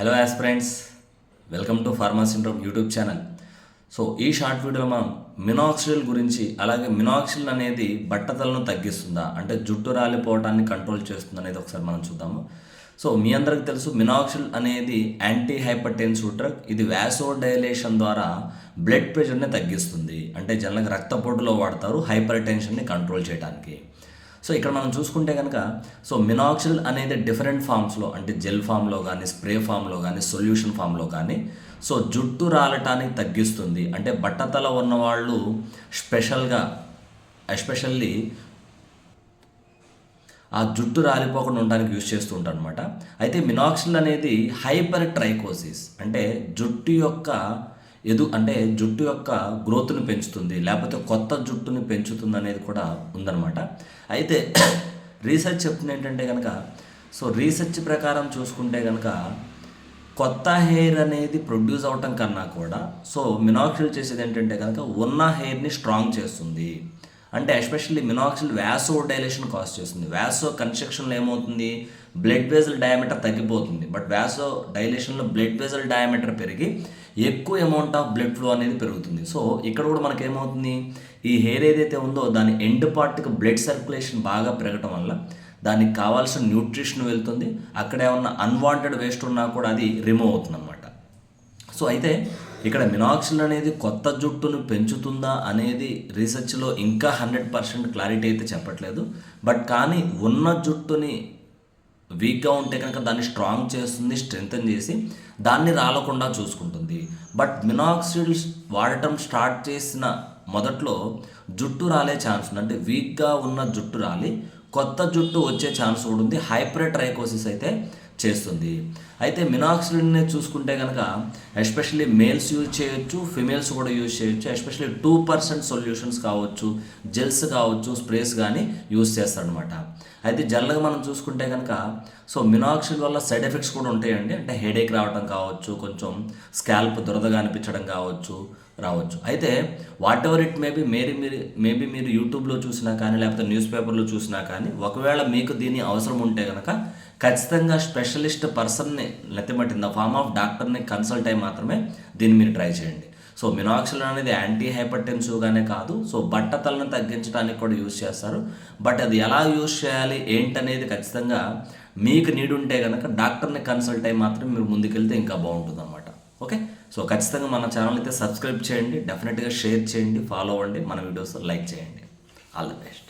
Hello friends welcome to pharma syndrome YouTube channel so ఈ short వీడియోలో మనం మినాక్సిల్ గురించి అలాగే మినాక్సిల్ అనేది బట్టతలను తగ్గిస్తుందా? అంటే జుట్టు రాలిపోవటాన్ని కంట్రోల్ చేస్తుంది అనేది ఒకసారి మనం చూద్దాము. సో మీ అందరికి తెలుసు మినాక్సిల్ అనేది యాంటీ హైపర్ టెన్సివ్ డ్రగ్ ఇది వ్యాసో డైలేషన్ ద్వారా బ్లడ్ ప్రెషర్ని తగ్గిస్తుంది. అంటే జనరల్గా రక్తపోటులో వాడతారు హైపర్ టెన్షన్ని కంట్రోల్ చేయడానికి సో ఇక్కడ మనం చూసుకుంటే కనుక సో మినాక్సిల్ అనేది డిఫరెంట్ ఫామ్స్లో అంటే జెల్ ఫామ్లో కానీ స్ప్రే ఫామ్లో కానీ సొల్యూషన్ ఫామ్లో కానీ సో జుట్టు రాలటానికి తగ్గిస్తుంది. అంటే బట్టతల ఉన్నవాళ్ళు స్పెషల్గా ఎస్పెషల్లీ ఆ జుట్టు రాలిపోకుండా ఉండడానికి యూజ్ చేస్తూ ఉంటారు అనమాట అయితే మినాక్సిల్ అనేది హైపర్ ట్రైకోసిస్ అంటే జుట్టు యొక్క ఎదు అంటే జుట్టు యొక్క గ్రోత్ని పెంచుతుంది లేకపోతే కొత్త జుట్టుని పెంచుతుంది అనేది కూడా ఉందన్నమాట. అయితే రీసెర్చ్ చెప్తుంది ఏంటంటే కనుక సో రీసెర్చ్ ప్రకారం చూసుకుంటే కనుక కొత్త హెయిర్ అనేది ప్రొడ్యూస్ అవటం కన్నా కూడా సో మినాక్సిల్ చేసేది ఏంటంటే కనుక ఉన్న హెయిర్ని స్ట్రాంగ్ చేస్తుంది. అంటే ఎస్పెషల్లీ మినాక్సిల్ వ్యాసో డైలేషన్ కాస్ట్ చేస్తుంది వ్యాసో కన్స్ట్రక్షన్లో ఏమవుతుంది? బ్లడ్ వేజల్ డయామీటర్ తగ్గిపోతుంది. బట్ వ్యాసో డైలేషన్లో బ్లడ్ వెజల్ డయామీటర్ పెరిగి ఎక్కువ అమౌంట్ ఆఫ్ బ్లడ్ ఫ్లో అనేది పెరుగుతుంది. సో ఇక్కడ కూడా మనకి ఏమవుతుంది ఈ హెయిర్ ఏదైతే ఉందో దాని ఎండ్ పార్ట్కి బ్లడ్ సర్క్యులేషన్ బాగా పెరగటం వల్ల దానికి కావాల్సిన న్యూట్రిషన్ వెళ్తుంది. అక్కడ ఏమన్నా అన్వాంటెడ్ వేస్ట్ ఉన్నా కూడా అది రిమూవ్ అవుతుంది అనమాట సో అయితే ఇక్కడ మినాక్సిల్ అనేది కొత్త జుట్టును పెంచుతుందా అనేది రీసెర్చ్లో ఇంకా హండ్రెడ్ పర్సెంట్ క్లారిటీ అయితే చెప్పట్లేదు. బట్ కానీ ఉన్న జుట్టుని వీక్గా ఉంటే కనుక దాన్ని స్ట్రాంగ్ చేస్తుంది స్ట్రెంగ్తన్ చేసి దాన్ని రాలకుండా చూసుకుంటుంది. బట్ మినాక్సిల్ వాడటం స్టార్ట్ చేసిన మొదట్లో జుట్టు రాలే ఛాన్స్ ఉంది. అంటే వీక్గా ఉన్న జుట్టు రాలి కొత్త జుట్టు వచ్చే ఛాన్స్ కూడా ఉంది. హైప్రెట్రైకోసిస్ అయితే చేస్తుంది. అయితే మినాక్సిలిన్ని చూసుకుంటే కనుక ఎస్పెషల్లీ మేల్స్ యూజ్ చేయొచ్చు ఫిమేల్స్ కూడా యూజ్ చేయొచ్చు ఎస్పెషల్లీ టూ పర్సెంట్ సొల్యూషన్స్ కావచ్చు జెల్స్ కావచ్చు స్ప్రేస్ కానీ యూజ్ చేస్తారనమాట అయితే జనరల్గా మనం చూసుకుంటే కనుక సో మినాక్సిల్ వల్ల సైడ్ ఎఫెక్ట్స్ కూడా ఉంటాయండి. అంటే హెడేక్ రావడం కావచ్చు కొంచెం స్కాల్ప్ దురదగా అనిపించడం కావచ్చు రావచ్చు. అయితే వాట్ ఎవర్ ఇట్ మేబీ మేరీ మీరు మేబీ మీరు యూట్యూబ్లో చూసినా కానీ లేకపోతే న్యూస్ పేపర్లో చూసినా కానీ ఒకవేళ మీకు దీని అవసరం ఉంటే కనుక ఖచ్చితంగా స్పెషలిస్ట్ పర్సన్ని లేకపోతే ఇన్ ద ఫార్మ్ ఆఫ్ డాక్టర్ని కన్సల్ట్ అయ్యి మాత్రమే దీన్ని మీరు ట్రై చేయండి. సో మినాక్సిల్ అనేది యాంటీ హైపర్టెన్సివ్గానే కాదు. సో బట్టతలను తగ్గించడానికి కూడా యూజ్ చేస్తారు. బట్ అది ఎలా యూజ్ చేయాలి ఏంటనేది ఖచ్చితంగా మీకు నీడ్ ఉంటే కనుక డాక్టర్ని కన్సల్ట్ అయ్యి మాత్రం మీరు ముందుకెళ్తే ఇంకా బాగుంటుంది అనమాట ఓకే? సో ఖచ్చితంగా మన ఛానల్ అయితే సబ్స్క్రైబ్ చేయండి డెఫినెట్గా షేర్ చేయండి ఫాలో అవ్వండి మన వీడియోస్ లైక్ చేయండి. All the best